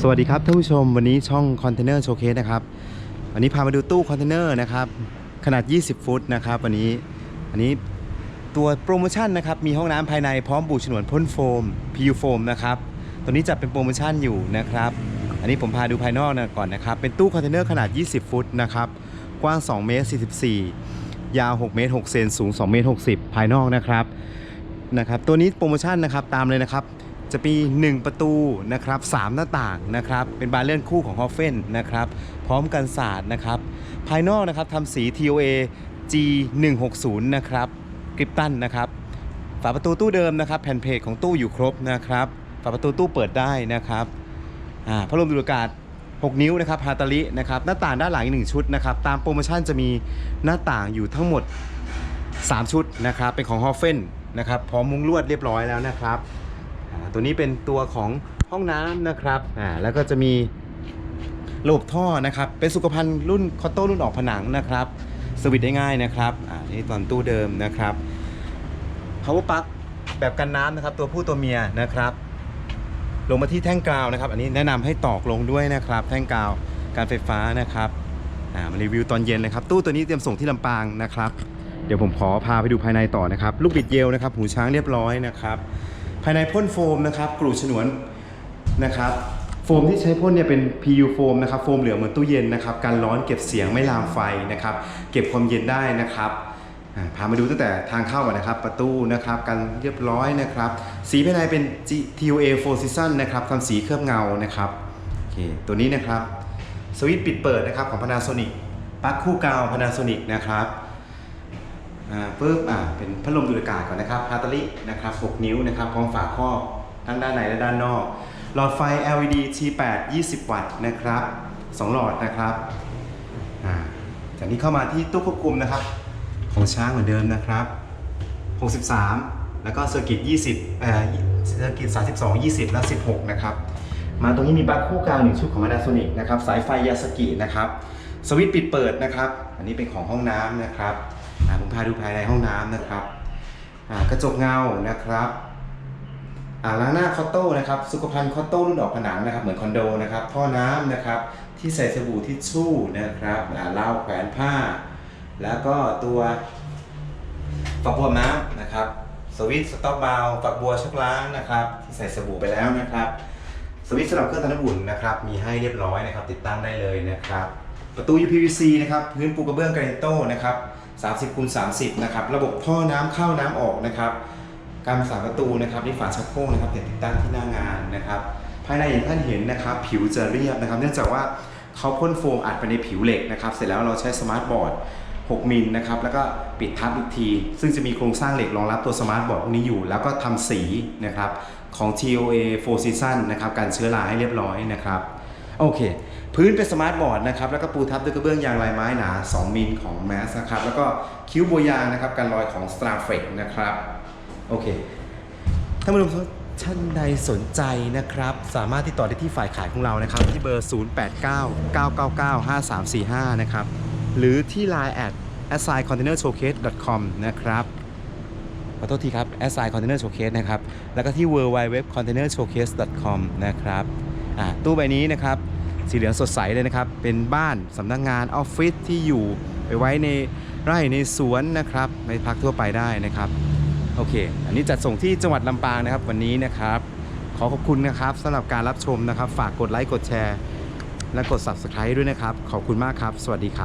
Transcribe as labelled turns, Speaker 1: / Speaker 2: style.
Speaker 1: สวัสดีครับท่านผู้ชมวันนี้ช่องคอนเทนเนอร์โชว์เคสนะครับวันนี้พามาดูตู้คอนเทนเนอร์นะครับขนาด 20 ฟุตนะครับวันนี้อันนี้ตัวโปรโมชั่นนะครับมีห้องน้ำภายในพร้อมบูฉนวนพ่นโฟม PU โฟมนะครับตัวนี้จะเป็นโปรโมชั่นอยู่นะครับอันนี้ผมพาดูภายนอกนะก่อนนะครับเป็นตู้คอนเทนเนอร์ขนาด 20 ฟุตนะครับกว้าง 2 เมตร 44 ยาว 6 เมตร 6 เซนสูง 2 เมตร 60 ภายนอกนะครับนะครับตัวนี้โปรโมชั่นนะครับตามเลยนะครับ จะมี 1 ประตูนะครับ3หน้าต่างนะครับ เป็นบานเลื่อนคู่ของฮอฟเฟนนะครับ พร้อมกันศาสตร์นะครับ ภายนอกนะครับทำสี TOA G 1 6 0 นะครับกริปตันนะครับ ฝาประตูตู้เดิมนะครับ แผ่นเพจของตู้อยู่ครบนะครับ ฝาประตูตู้เปิดได้นะครับอ่าพัดลมดูดอากาศ 6 นิ้วนะครับฮาตาลินะครับ หน้าต่างด้านหลังอีกหนึ่งชุดนะครับ ตามโปรโมชั่นจะมีหน้าต่างอยู่ทั้งหมด 3 ชุดนะครับ เป็นของฮอฟเฟนนะครับ พร้อมมุ้งลวดเรียบร้อยแล้วนะครับ ตัวนี้เป็นตัวของห้องน้ำนะครับอ่าแล้วก็จะมีระบบท่อนะครับ เป็นสุขภัณฑ์รุ่นคอตโต้รุ่นออกผนังนะครับสวิตช์ได้ง่ายนะครับอ่านี่ตอนตู้เดิมนะครับ power plug แบบกันน้ำนะครับ ตัวผู้ตัวเมียนะครับ ลงมาที่แท่งกาวนะครับ อันนี้แนะนำให้ตอกลงด้วยนะครับ แท่งกาวการไฟฟ้านะครับอ่ามารีวิวตอนเย็นเลยครับ ตู้ตัวนี้เตรียมส่งที่ลำปางนะครับ เดี๋ยวผมขอพาไปดูภายในต่อนะครับ ลูกบิดเยลนะครับ หูช้างเรียบร้อยนะครับ ภายในพ่นโฟมนะครับกรูดฉนวนนะครับโฟมที่ใช้พ่นเนี่ยเป็น PU โฟมนะครับโฟมเหลืองเหมือนตู้เย็นนะครับการร้อนเก็บเสียงไม่ลามไฟนะครับ เก็บความเย็นได้นะครับพามาดูตั้งแต่ทางเข้าก่อนนะครับ ประตูนะครับการเรียบร้อยนะครับ สีภายในเป็น TOA f o r Season นะครับทำสีเคลือบเงานะครับโอเคตัวนี้นะครับสวิตช์ปิดเปิดนะครับของ Panasonic ปลั๊กคู่กาว Panasonic นะครับ อ่าปึ๊บอ่าเป็นพัดลมดูดอากาศก่อนนะครับฮาตาลินะครับ 6 นิ้วนะครับพร้อมฝาครอบทั้งด้านในและด้านนอก หลอดไฟ LED T8 20 วัตต์นะครับ 2 หลอดนะครับอ่าจากนี้เข้ามาที่ตู้ควบคุมนะครับ ของช้างเหมือนเดิมนะครับ 63 แล้วก็เซอร์กิต 20เอ่อเซอร์กิต 32 20 และ 16 นะครับ มาตรงนี้มีปลั๊กคู่กลางหนึ่งชุดของ Panasonic นะครับ สายไฟยาสกินะครับ สวิตช์ปิดเปิดนะครับ อันนี้เป็นของห้องน้ำนะครับ ผมพาดูภายในห้องน้ำนะครับกระจกเงานะครับล้างหน้าคอตโต้นะครับ สุขภัณฑ์คอตโต้รุ่นออกผนังนะครับ เหมือนคอนโดนะครับท่อน้ำนะครับ ที่ใส่สบู่ทิชชู่นะครับอ่าวแขวนผ้า แล้วก็ตัวฝักบัวน้ำนะครับสวิตช์สต็อปบาวฝักบัวชักล้างนะครับ ที่ใส่สบู่ไปแล้วนะครับสวิตช์สำหรับเครื่องทำน้ำอุ่นนะครับ มีให้เรียบร้อยนะครับ ติดตั้งได้เลยนะครับ ประตู UPVC นะครับ พื้นปูกระเบื้องกรานิโต้นะครับ 30คูณ30 นะครับ ระบบท่อน้ำเข้าน้ำออกนะครับการสาประตูนะครับในฝาชักโครกนะครับติดตั้งที่หน้างานนะครับ ภายในอย่างท่านเห็นนะครับ ผิวจะเรียบนะครับ เนื่องจากว่าเขาพ่นโฟมอัดไปในผิวเหล็กนะครับ เสร็จแล้วเราใช้สมาร์ทบอร์ด 6 มิลนะครับ แล้วก็ปิดทับอีกที ซึ่งจะมีโครงสร้างเหล็กรองรับตัวสมาร์ทบอร์ดพวกนี้อยู่ แล้วก็ทำสีนะครับของ TOA Four Season นะครับการเชื้อราให้เรียบร้อยนะครับ โอเค พื้นเป็นสมาร์ทบอร์ดนะครับ แล้วก็ปูทับด้วยกระเบื้องยางลายไม้หนา 2มิลของ m a s นะครับ แล้วก็คิ้วบัวยางนะครับการลอยของ s t r a f e c นะครับ โอเคถ้านผู้ชมท่านใดสนใจนะครับ สามารถติดต่อได้ที่ฝ่ายขายของเรานะครับ ที่เบอร์ 0899995345 นะครับ หรือที่ Line at a s s i g n container showcase com นะครับขอโทษทีครับ a s s i g n container showcase นะครับ แล้วก็ที่ w w w container showcase com นะครับ ตู้ใบนี้นะครับสีเหลืองสดใสเลยนะครับ เป็นบ้านสำนักงานออฟฟิศที่อยู่ไปไว้ในไร่ในสวนนะครับไปพักทั่วไปได้นะครับโอเค อันนี้จัดส่งที่จังหวัดลำปางนะครับวันนี้นะครับ ขอขอบคุณนะครับสำหรับการรับชมนะครับ ฝากกดไลค์กดแชร์ และกด Subscribe ด้วยนะครับ ขอบคุณมากครับ สวัสดีครับ